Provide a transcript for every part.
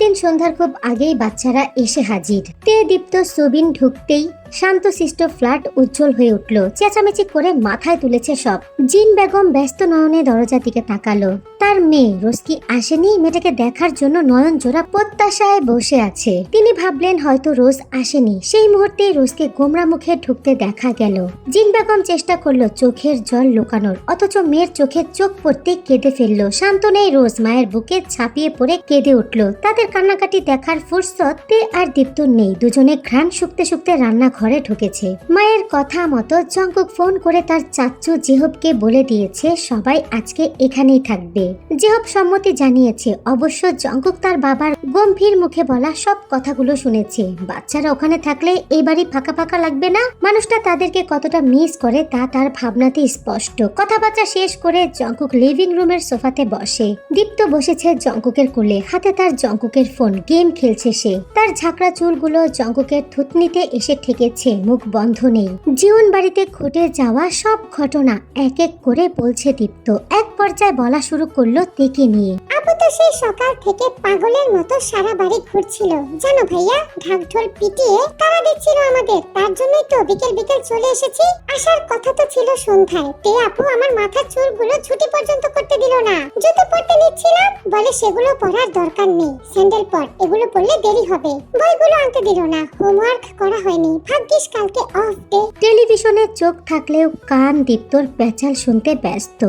পরদিন সন্ধ্যার খুব আগেই বাচ্চারা এসে হাজির। তে দীপ্ত সুবিন ঢুকতেই শান্তশিষ্ট ফ্ল্যাট উজ্জ্বল হয়ে উঠল। চেঁচামেচি করে মাথায় তুলেছে সব। জিন বেগম ব্যস্ত নয়নে দরজার দিকে তাকালো। তার মেয়ে রোজকি আসেনি, মেয়েটাকে দেখার জন্য নয়ন জোড়া প্রত্যাশায় বসে আছে। তিনি ভাবলেন হয়তো রোজ আসেনি। সেই মুহূর্তে রোজকে গোমরা মুখে ঢুকতে দেখা গেল। জিন বেগম চেষ্টা করল চোখের জল লুকানোর, অথচ মেয়ের চোখে চোখ পড়তে কেঁদে ফেলল। শান্ত নেই রোজ, মায়ের বুকে ছাপিয়ে পড়ে কেঁদে উঠল। তাদের কান্নাকাটি দেখার ফুরসত তে আর দীপ্ত নেই। দুজনে ঘ্রাণ শুকতে শুকতে রান্নাঘরে ঢুকেছে। মায়ের কথা মতো জঙ্কুক ফোন করে তার চাচ্চু জেহবকে বলে দিয়েছে, সবাই আজকে এখানেই থাকবে। জেহব সম্মতি জানিয়েছে। অবশ্য জঙ্কুক তার বাবার গম্ভীর মুখে বলা সব কথাগুলো শুনেছে। বাচ্চারা ওখানে থাকলে এই বাড়ি ফাঁকা ফাঁকা লাগবে না? মানুষটা তাদেরকে কতটা মিস করে তা তার ভাবনাতে স্পষ্ট। কথাবার্তা শেষ করে জঙ্কুক লিভিং রুমের সোফাতে বসে। দীপ্ত বসেছে জঙ্কুকের কোলে। হাতে তার জঙ্কুকের ফোন। গেম খেলছে সে। তার ঝাঁকড়া চুলগুলো জঙ্কুকের থুতনিতে এসে ঠেকেছে মুখ বন্ধ নেই। জীবন বাড়িতে ঘটে যাওয়া সব ঘটনা এক এক করে বলছে দীপ্ত। এক পর্যায়ে বলা শুরু করল তেকে নিয়ে। আপু তো সেই সকাল থেকে পাগলের মতো সারা বাড়ি ঘুরছিল। জানো ভাইয়া ঢাক ঢোল পিটিয়ে তারা দিচ্ছিল আমাদের। তার জন্যই তো বিকেল বিকেল চলে এসেছি। আসার কথা তো ছিল সন্ধ্যায়। তে আপু আমার মাথার চুলগুলো ছুটি পর্যন্ত করতে দিল না। জুতো পরতে নিচ্ছিলাম। বলে সেগুলো পরার দরকার নেই। স্যান্ডেল পর। এগুলো পরলে দেরি হবে। বইগুলো আনতে দিল না। হোমওয়ার্ক করা হয়নি। ভাগ্যিস কালকে অফ ডে টেলিভিশনে চোখ থাকলেও কান দীপ্তর প্যাচাল শুনতে ব্যস্ত।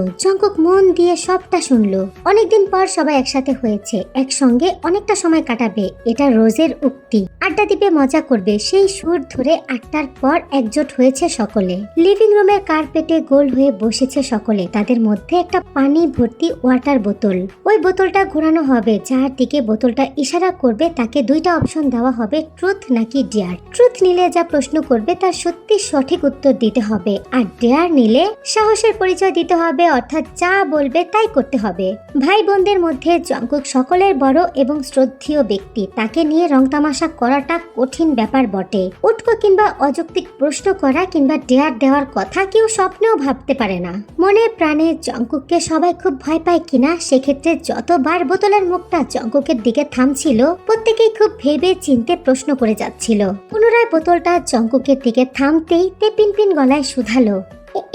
মন দিয়ে সবটা শুনলো। অনেকদিন পর সবাই একসাথে হয়েছে। একসঙ্গে অনেকটা সময় কাটাবে, এটা রোজের উক্তি। আড্ডা দিবে, মজা করবে, সেই সুর ধরে আটটার পর একজোট হয়েছে সকলে। লিভিং রুমের কার্পেটে গোল হয়ে বসেছে সকলে। তাদের মধ্যে একটা পানি ভর্তি ওয়াটার বোতল। ওই বোতলটা ঘোরানো হবে, যার দিকে বোতলটা ইশারা করবে, তাকে দুইটা অপশন দেওয়া হবে, ট্রুথ নাকি ডিয়ার। ট্রুথ নিলে যা প্রশ্ন করবে, তার সত্যি সঠিক উত্তর দিতে হবে। আর ডেয়ার নিলে সাহসের পরিচয় দিতে হবে, অর্থাৎ যা বলবে তাই করতে হবে। ভাই বোনদের মধ্যে জঙ্কুক সকলের বড় এবং শ্রদ্ধেয় ব্যক্তি। তাকে নিয়ে রং তামাশা করাটা কঠিন ব্যাপার বটে। উটকো কিংবা অযৌক্তিক প্রশ্ন করা কিংবা ডেয়ার দেওয়ার কথা কেউ স্বপ্নেও ভাবতে পারে না। মনে প্রাণে জঙ্কুককে সবাই খুব ভয় পায় কিনা, সেক্ষেত্রে যতবার বোতলের মুখটা জঙ্কুকের দিকে থামছিল, প্রত্যেকেই খুব ভেবে চিনতে প্রশ্ন করে যাচ্ছিল। পুনরায় বোতলটা জঙ্কুকের দিকে থামতেই তে পিনপিন গলায় শুধালো।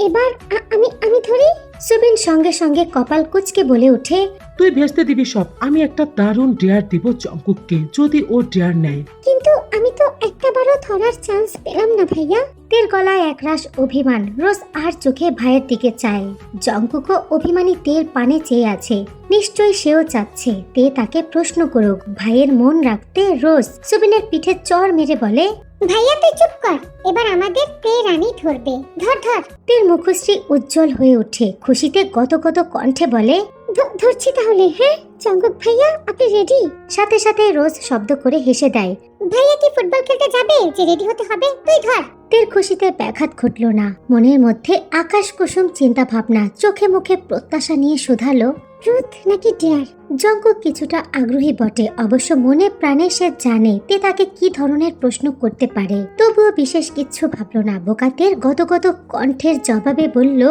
এবার আমি আমি ধরি? সুবিন সঙ্গে সঙ্গে কপাল কুচকে বলে ওঠে তুই ভেস্তে দিবি সব। আমি একটা দারুণ ডেয়ার দিব জঙ্কুককে যদি ও ডেয়ার নেয়। কিন্তু আমি তো একটাবারও ধরার চান্স পেলাম না ভাইয়া। তের গলায় একরাশ অভিমান রোজ আর চোখে ভাইয়ের দিকে চায়। জঙ্কুকও অভিমানী তের পানে চেয়ে আছে। নিশ্চয়ই সেও চাচ্ছে। তে তাকে প্রশ্ন করুক ভাইয়ের মন রাখতে রোজ? সুবিনের পিঠে চর মেরে বলে ভাইয়া, তুই চুপ কর। এবার আমাদের তে রানী ধরবে। ধর ধর। তীর মুখশ্রী উজ্জ্বল হয়ে ওঠে। খুশিতে গত গত কণ্ঠে বলে ধরছি তাহলে হ্যাঁ? জঙ্গক ভাইয়া, আপনি রেডি সাথে সাথে রোজ শব্দ করে হেসে দেয়, ভাইয়া, কি ফুটবল খেলতে যাবে? যে রেডি হতে হবে, তুই ধর। তের খুশিতে ব্যাঘাত ঘটল না। মনের মধ্যে আকাশ কুসুম চিন্তা ভাবনা, চোখে মুখে প্রত্যাশা নিয়ে শুধালো ট্রুথ নাকি ডেয়ার? জঙ্কুক কিছুটা আগ্রহী বটে, অবশ্য মনে প্রাণে সে জানে তে তাকে কি ধরনের প্রশ্ন করতে পারে। তবুও বিশেষ কিচ্ছু ভাবলো না। বোকাতের গদগদ কণ্ঠের জবাবে বলল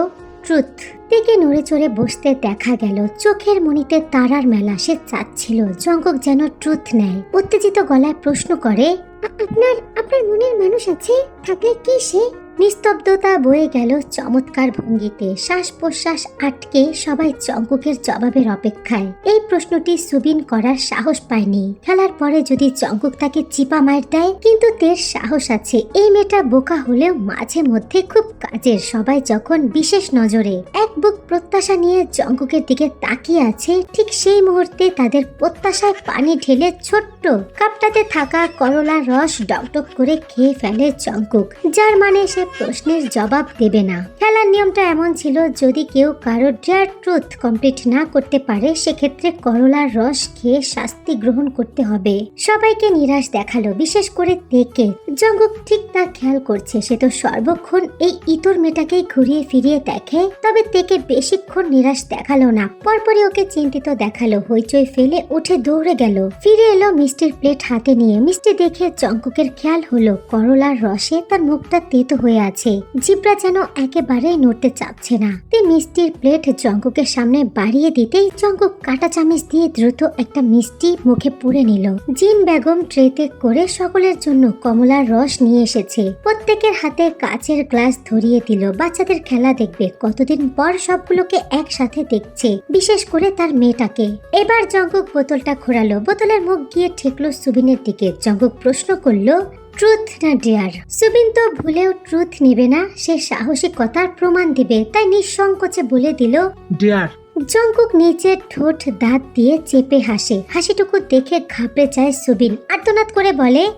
ট্রুথ থেকে নড়ে চড়ে বসতে দেখা গেল, চোখের মনিতে তারার মেলা। সে চাচ্ছিল, জঙ্গক যেন ট্রুথ নেয়। উত্তেজিত গলায় প্রশ্ন করে আপনার আপনার মনের মানুষ আছে? থাকলে কি সে নিস্তব্ধতা বয়ে গেল চমৎকার ভঙ্গিতে। শ্বাস প্রশ্বাস আটকে সবাই চঙ্কুকের জবাবের অপেক্ষায়। এই প্রশ্নটি সুবিন করার সাহস পায়নি। খেলার পরে যদি চঙ্কুক তাকে চিপা মার দেয়, কিন্তু তের সাহস আছে। এই মেয়েটা বোকা হলেও মাঝে মধ্যে খুব কাজের। সবাই যখন বিশেষ নজরে বুক প্রত্যাশা নিয়ে জঙ্কুকের দিকে তাকিয়ে আছে, ঠিক সেই মুহূর্তে তাদের প্রত্যাশায় পানি ঢেলে ছোট্ট কাপটাতে থাকা করলার রস ডকডক করে খেয়ে ফেলে জঙ্কুক, যার মানে সে প্রশ্নের জবাব দেবে না। খেলার নিয়মটা এমন ছিল, যদি কেউ কারও ডেয়ার ট্রুথ কমপ্লিট না করতে পারে, সেক্ষেত্রে করলার রস খেয়ে শাস্তি গ্রহণ করতে হবে। সবাইকে নিরাশ দেখাল, বিশেষ করে তেকে জঙ্কুক ঠিক তা খেয়াল করছে, সে তো সর্বক্ষণ এই ইতর মেটাকেই ঘুরিয়ে ফিরিয়ে দেখে, তবে বেশিক্ষণ নিরাশ দেখাল না। পরপরই ওকে চিন্তিত দেখাল, হইচই ফেলে উঠে দৌড়ে গেল। ফিরে এলো মিষ্টির প্লেট হাতে নিয়ে। মিষ্টি দেখে জঙ্কুকের খেয়াল হলো, করলার রসে তার মুখটা তেতো হয়ে আছে। জিব্রা যেন একেবারেই নড়তে চাচ্ছে না। তে মিষ্টির প্লেট জঙ্কুকের সামনে বাড়িয়ে দিতেই জঙ্কুক কাটা চামচ দিয়ে দ্রুত একটা মিষ্টি মুখে পুরে নিল। জিন বেগম ট্রেতে করে সকলের জন্য কমলার রস নিয়ে এসেছে। প্রত্যেকের হাতে কাচের গ্লাস ধরিয়ে দিল। বাচ্চাদের খেলা দেখবে, কতদিন পর সবগুলোকে একসাথে দেখছে বিশেষ করে তার মেয়েটাকে। এবার জঙ্কুক বোতলটা ঘোরালো। বোতলের মুখ গিয়ে ঠেকলো সুবিনের দিকে। জঙ্কুক প্রশ্ন করল ট্রুথ না ডেয়ার? সুবিন তো ভুলেও ট্রুথ নেবে না। সে সাহসিকতার প্রমাণ দিবে। তাই নিঃসংকোচে বলে দিল ডেয়ার। জঙ্কুক নিচের ঠোঁট দাঁত দিয়ে চেপে হাসে। হাসিটুকু দেখে ঘাবড়ে যায় সুবিন। আর্তনাদ করে বলে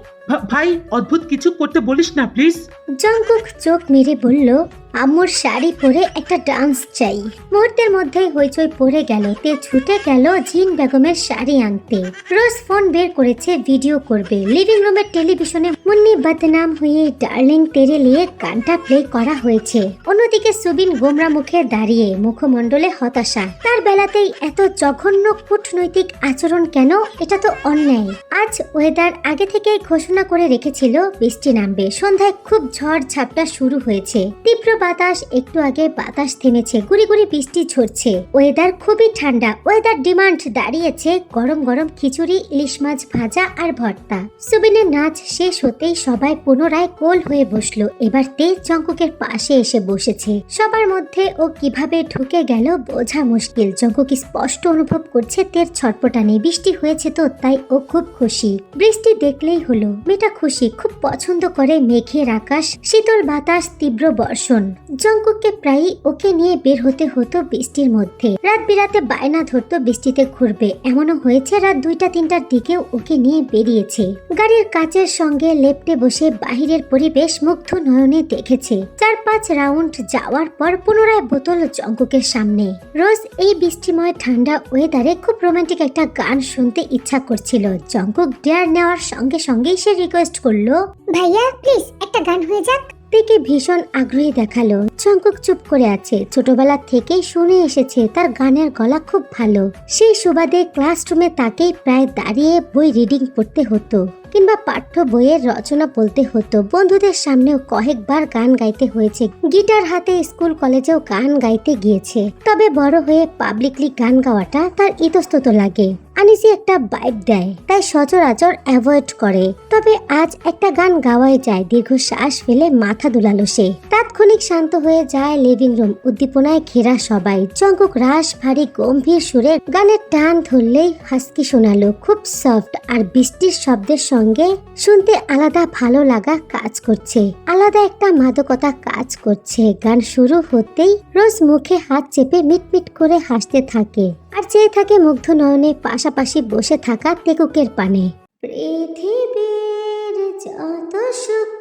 ভাই অদ্ভুত কিছু করতে বলিস না প্লিজ। জঙ্কুক চোখ মেরে বলল আম্মুর শাড়ি পরে একটা ডান্স চাই। মুহূর্তের মধ্যেই হইচই পড়ে গেল, তে ছুটে গেল জিন বেগমের শাড়ি আনতে। রোজ ফোন বের করেছে ভিডিও করবে। লিভিং রুমের টেলিভিশনে মুন্নি বদনাম হয়ে ডার্লিং তেরে লিয়ে গানটা প্লে করা হয়েছে। অন্যদিকে সুবিন গোমরা মুখে দাঁড়িয়ে মুখমণ্ডলে হতাশা। তার বেলাতেই এত জঘন্য কূটনৈতিক আচরণ কেন? এটা তো অন্যায়। আজ ওয়েদার আগে থেকেই ঘোষণা করে রেখেছিল বৃষ্টি নামবে। সন্ধ্যায় খুব ঝড় ঝাপটা শুরু হয়েছে। তীব্র বাতাস, একটু আগে বাতাস থেমেছে, গুড়ি গুড়ি বৃষ্টি ঝরছে। ওয়েদার খুবই ঠান্ডা। ওয়েদার ডিমান্ড দাঁড়িয়েছে, গরম গরম খিচুড়ি, ইলিশ মাছ ভাজা আর ভর্তা। সুবিনের নাচ শেষ হতেই সবাই পুনরায় কোল হয়ে বসল। এবার তে জঙ্কুকের পাশে এসে বসেছে। সবার মধ্যে ও কীভাবে ঢুকে গেল বোঝা মুশকিল। জঙ্কুক স্পষ্ট অনুভব করছে তের ছটপটানি বৃষ্টি হয়েছে তো, তাই ও খুব খুশি। বৃষ্টি দেখলেই হলো। মেয়েটা খুশি, খুব পছন্দ করে মেঘের আকাশ, শীতল বাতাস, তীব্র বর্ষণ। জঙ্কুককে প্রায়ই ওকে নিয়ে বের হতে হতো বৃষ্টির মধ্যে। রাত বিরাতে বায়না ধরতো বৃষ্টিতে ঘুরবে। এমনও হয়েছে রাত দুইটা তিনটার দিকেও ওকে নিয়ে বেরিয়েছে। গাড়ির কাচের সঙ্গে লেপটে বসে বাহিরের পরিবেশ মুগ্ধ নয়নে দেখেছে। চার পাঁচ রাউন্ড যাওয়ার পর পুনরায় বোতল জঙ্কুকের সামনে। রোজ এই বৃষ্টিময় ঠান্ডা ওয়েদারে খুব রোমান্টিক একটা গান শুনতে ইচ্ছা করছিল। জঙ্কুক ডেয়ার নেওয়ার সঙ্গে সঙ্গেই সে রিকোয়েস্ট করল, ভাইয়া প্লিজ একটা গান হয়ে যাক। থেকে ভীষণ আগ্রহী দেখাল। চঙ্কুক চুপ করে আছে। ছোটবেলা থেকেই শুনে এসেছে তার গানের গলা খুব ভালো। সেই সুবাদে ক্লাসরুমে তাকেই প্রায় দাঁড়িয়ে বই রিডিং পড়তে হতো। কিংবা পাঠ্য বইয়ের রচনা বলতে হতো। বন্ধুদের সামনেও কয়েকবার গান গাইতে হয়েছে। গিটার হাতে স্কুল কলেজেও গান গাইতে গিয়েছে। তবে বড় হয়ে পাবলিকলি গান গাওয়াটা তার ইতস্তত লাগে। আনিসি একটা বাইক দেয়, তাই সচরাচর অ্যাভয়েড করে। তবে আজ একটা গান গাওয়াই যায়, দীর্ঘ শ্বাস ফেলে মাথা দুলালো সে। তাৎক্ষণিক শান্ত হয়ে যায় লিভিং রুম, উদ্দীপনায় ঘেরা সবাই। জঙ্কুক রাস ভারী গম্ভীর সুরে গানের টান ধরলেই হাসকি শোনালো। খুব সফট আর বৃষ্টির শব্দের সঙ্গে শুনতে আলাদা ভালো লাগা কাজ করছে। আলাদা একটা মাদকতা কাজ করছে। গান শুরু হতেই রোজ মুখে হাত চেপে মিটমিট করে হাসতে থাকে। আর চেয়ে থাকে মুগ্ধ নয়নে পাশাপাশি বসে থাকা তেকুকের পানে। পৃথিবীর যত সুখ,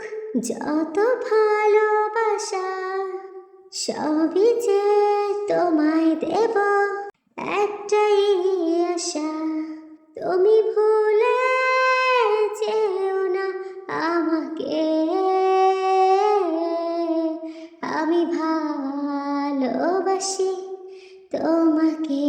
যত ভালোবাসা, সবই যে তোমায় দেব, একটাই আশা। তুমি ভুলে তোমাকে।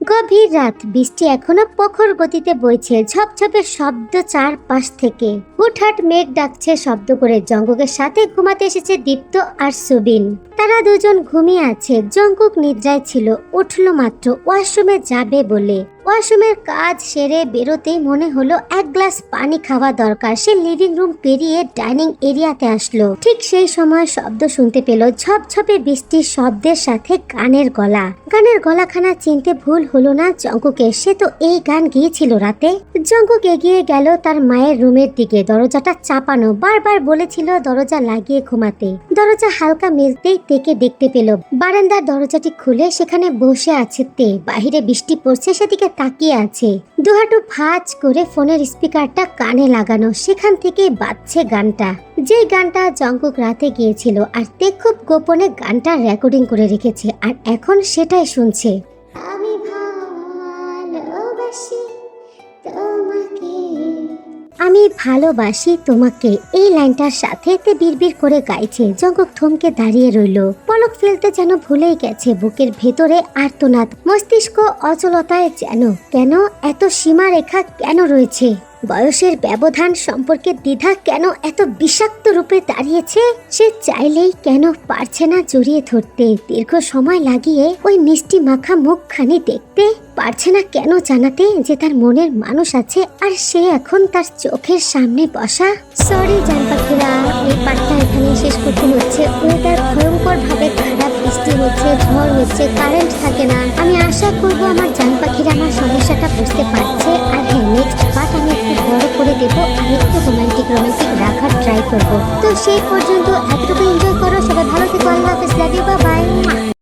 গভীর রাত, বৃষ্টি এখনও প্রখর গতিতে বইছে। ঝপঝপে শব্দ চারপাশ থেকে। হুটহাট মেঘ ডাকছে শব্দ করে। জঙ্গকের সাথে ঘুমাতে এসেছে দীপ্ত আর সুবিন। তারা দুজন ঘুমিয়ে আছে। জঙ্কুক নিদ্রায় ছিল। উঠল মাত্র। ওয়াশরুমে যাবে বলে। ওয়াশরুমের কাজ সেরে বেরোতেই মনে হলো এক গ্লাস পানি খাওয়া দরকার। সে লিভিং রুম পেরিয়ে ডাইনিং এরিয়াতে আসলো। ঠিক সেই সময় শব্দ শুনতে পেল ঝপঝপে বৃষ্টির শব্দের সাথে গানের গলা। গানের গলাখানা চিনতে ভুল হলো না জঙ্কুকের সে তো এই গান গিয়েছিল রাতে। জঙ্কুক এগিয়ে গেল তার মায়ের রুমের দিকে। দরজাটা চাপানো বারবার বলেছিল দরজা লাগিয়ে ঘুমাতে। দরজা হালকা মেলতেই তেকে দেখতে পেল। বারান্দার দরজাটি খুলে সেখানে বসে আছে তে। বাহিরে বৃষ্টি পড়ছে, সেদিকে তাকিয়ে আছে। দুহাটু ফাজ করে ফোনের স্পিকারটা কানে লাগানো, সেখান থেকে বাজছে গানটা। যে গানটা জঙ্কুক রাতে গিয়েছিল, আর তে খুব গোপনে গানটা রেকর্ডিং করে রেখেছে, আর এখন সেটাই শুনছে। আমি ভালোবাসি তোমাকে। এই লাইনটার সাথে তে বিড়বিড় করে গাইছে। জঙ্গক থমকে দাঁড়িয়ে রইল। পলক ফেলতে যেন ভুলেই গেছে বুকের ভেতরে আর্তনাদ। মস্তিষ্ক অচলতায় যেন, কেন? এত সীমারেখা কেন রয়েছে? বয়সের ব্যবধান সম্পর্কে দ্বিধা কেন এত বিষাক্ত রূপে দাঁড়িয়েছে, সে চাইলেই কেন পারছে না জড়িয়ে ধরতে? দীর্ঘ সময় লাগিয়ে ওই মিষ্টি মাখা মুখখানি দেখতে পারছে না কেন জানাতে যে তার মনের মানুষ আছে আর সে এখন তার চোখের সামনে বসা? সরি জান পাখিরা, এই পাঠটা এখানে শেষ করতে হচ্ছে। ওয়েদার ভয়ঙ্কর ভাবে খারাপ, বৃষ্টি হচ্ছে, ঝড় হচ্ছে কারেন্ট থাকে না। আমি আশা করব আমার করব। তো সেই পর্যন্ত এতটুকু